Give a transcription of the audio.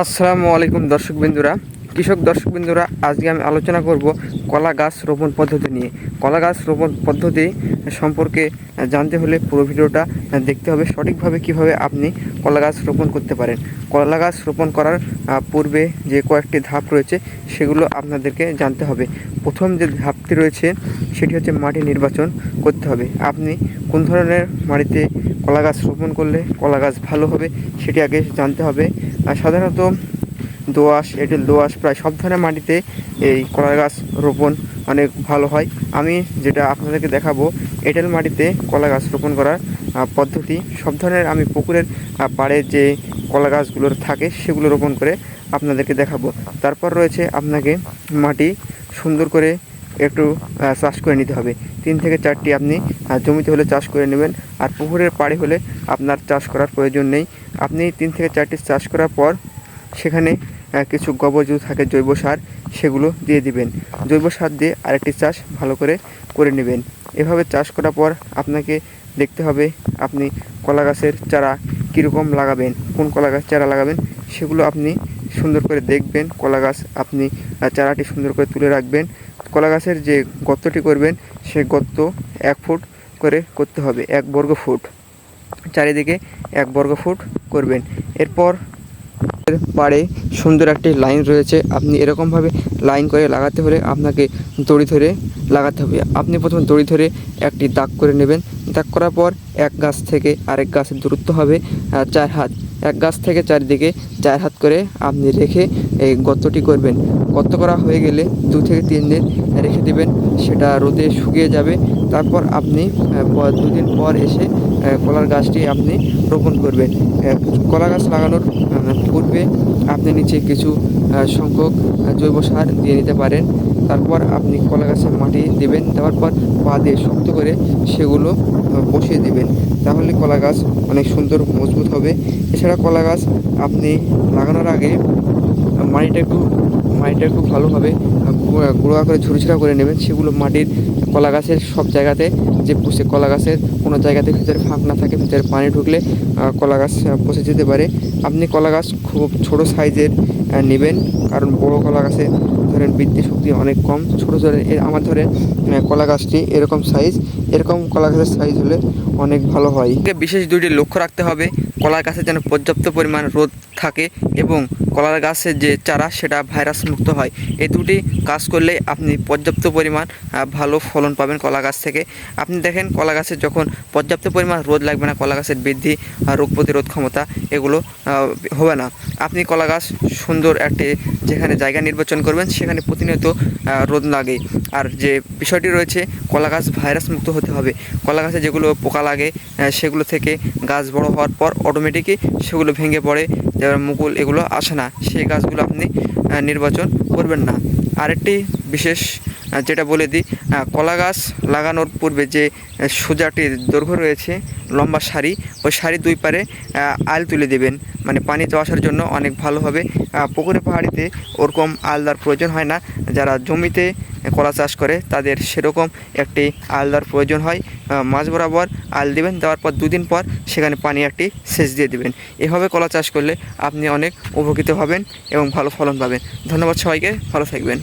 আসসালামু আলাইকুম দর্শক বিন্দুরা কৃষক দর্শক বিন্দুরা আজকে আমি আলোচনা করব কলা গাছ রোপণ পদ্ধতি নিয়ে। কলা গাছ রোপণ পদ্ধতি সম্পর্কে জানতে হলে পুরো ভিডিওটা দেখতে হবে, সঠিকভাবে কীভাবে আপনি কলা গাছ রোপণ করতে পারেন। কলা গাছ রোপণ করার পূর্বে যে কয়েকটি ধাপ রয়েছে, সেগুলো আপনাদেরকে জানতে হবে। প্রথম যে ধাপটি রয়েছে, সেটি হচ্ছে মাটি নির্বাচন করতে হবে। আপনি কোন ধরনের মাটিতে কলা গাছ রোপণ করলে কলা গাছ ভালো হবে, সেটি আগে জানতে হবে। সাধারণত দোআঁশ, এঁটেল দোআঁশ প্রায় সব ধরনের মাটিতে এই কলা গাছ রোপণ অনেক ভালো হয়। আমি যেটা আপনাদেরকে দেখাবো, এঁটেল মাটিতে কলা গাছ রোপণ করার পদ্ধতি। সব ধরনের আমি পুকুরের পাড়ে যে কলা গাছগুলো থাকে সেগুলো রোপণ করে আপনাদেরকে দেখাবো। তারপর রয়েছে আপনাকে মাটি সুন্দর করে একটু চাষ করে নিতে হবে। তিন থেকে চারটি আপনি জমিতে হলে চাষ করে নেবেন। আর পুকুরের পাড়ে হলে আপনার চাষ করার প্রয়োজন নেই। আপনি তিন থেকে চারটি চাষ করার পর সেখানে কিছু গোবর যদি থাকে, জৈব সার, সেগুলো দিয়ে দিবেন। জৈব সার দিয়ে আরেকটি চাষ ভালো করে করে নেবেন। এভাবে চাষ করার পর আপনাকে দেখতে হবে আপনি কলা গাছের চারা কীরকম লাগাবেন, কোন কলা গাছ চারা লাগাবেন, সেগুলো আপনি সুন্দর করে দেখবেন। কলা গাছ আপনি চারাটি সুন্দর করে তুলে রাখবেন। কলা গাছের যে গর্তটি করবেন, সে গর্ত এক ফুট করে করতে হবে, এক বর্গ ফুট। চারিদিকে এক বর্গ ফুট করবেন। এরপর এর পাড়ে সুন্দর একটি লাইন রয়েছে। আপনি এরকমভাবে লাইন করে লাগাতে হলে আপনাকে দড়ি ধরে লাগাতে হবে। আপনি প্রথমে দড়ি ধরে একটি দাগ করে নেবেন। দাগ করার পর এক গাছ থেকে আরেক গাছের দূরত্ব হবে চার হাত। এক গাছ থেকে চারিদিকে চার হাত করে আপনি রেখে এই গর্তটি করবেন। গর্ত করা হয়ে গেলে দু থেকে তিন দিন রেখে দেবেন। সেটা রোদে শুকিয়ে যাবে। তারপর আপনি দুদিন পর এসে কলার গাছটি আপনি রোপণ করবেন। কলা গাছ লাগানোর পূর্বে আপনি নিচে কিছু সংখ্যক জৈব সার দিয়ে নিতে পারেন। তারপর আপনি কলা গাছের মাটি দেবেন, দেওয়ার পর পা দিয়ে শক্ত করে সেগুলো বসিয়ে দেবেন। তাহলে কলা গাছ অনেক সুন্দর মজবুত হবে। এছাড়া কলা গাছ আপনি লাগানোর আগে মাটিটা একটু মাটিটা একটু ভালোভাবে গুঁড়া- করে ঝুরঝুরা করে নেবেন। সেগুলো মাটির কলা গাছের সব জায়গাতে যে পুষে কলা গাছের কোনো জায়গাতে ভিতরে ফাঁক না থাকে, ভিতরে পানি ঢুকলে কলা গাছ পচে যেতে পারে। আপনি কলা গাছ খুব ছোট সাইজের নেবেন, কারণ বড় কলা গাছে ধরেন বৃদ্ধি শক্তি অনেক কম। ছোটো এর আমার ধরেন কলা গাছটি এরকম সাইজ এরকম কলা গাছের সাইজ হলে অনেক ভালো হয়। বিশেষ দুইটি লক্ষ্য রাখতে হবে। কলা গাছে যেন পর্যাপ্ত পরিমাণ রোদ থাকে এবং কলার গাছের যে চারা, সেটা ভাইরাস মুক্ত হয়। এই দুটি কাজ করলে আপনি পর্যাপ্ত পরিমাণ ভালো ফলন পাবেন কলা গাছ থেকে। আপনি দেখেন কলা গাছের যখন পর্যাপ্ত পরিমাণ রোদ লাগবে না কলা গাছের বৃদ্ধি আর রোগ প্রতিরোধ ক্ষমতা এগুলো হবে না। আপনি কলা গাছ সুন্দর একটি যেখানে জায়গা নির্বাচন করবেন, সেখানে প্রতিনিয়ত রোদ লাগে আর যে বিষয়টি রয়েছে কলা গাছ ভাইরাস মুক্ত হতে হবে। কলা গাছে যেগুলো পোকা লাগে সেগুলো থেকে গাছ বড় হওয়ার পর অটোমেটিকই সেগুলো ভেঙে পড়ে, যেমন মুকুল এগুলো আসে না। সেই গাছগুলো আপনি নির্বাচন করবেন না। আরেকটি বিশেষ যেটা বলে দিই কলা গাছ লাগানোর পূর্বে যে আহ, সোজাটি দৈর্ঘ্য রয়েছে লম্বা সারি ওই সারি দুই পারে আল তুলে দেবেন। মানে পানি আসার জন্য অনেক ভালো হবে। পুকুরে পাহাড়িতে ওরকম আলদার প্রয়োজন হয় না। যারা জমিতে কলা চাষ করে তাদের সেরকম একটি আলদার প্রয়োজন হয়। মাঝ বরাবর আল দিবেন দেওয়ার পর দুদিন পর সেখানে পানি একটি সেচ দিয়ে দিবেন। এভাবে কলা চাষ করলে আপনি অনেক উপকৃত হবেন এবং ভালো ফলন পাবেন। ধন্যবাদ সবাইকে ভালো থাকবেন।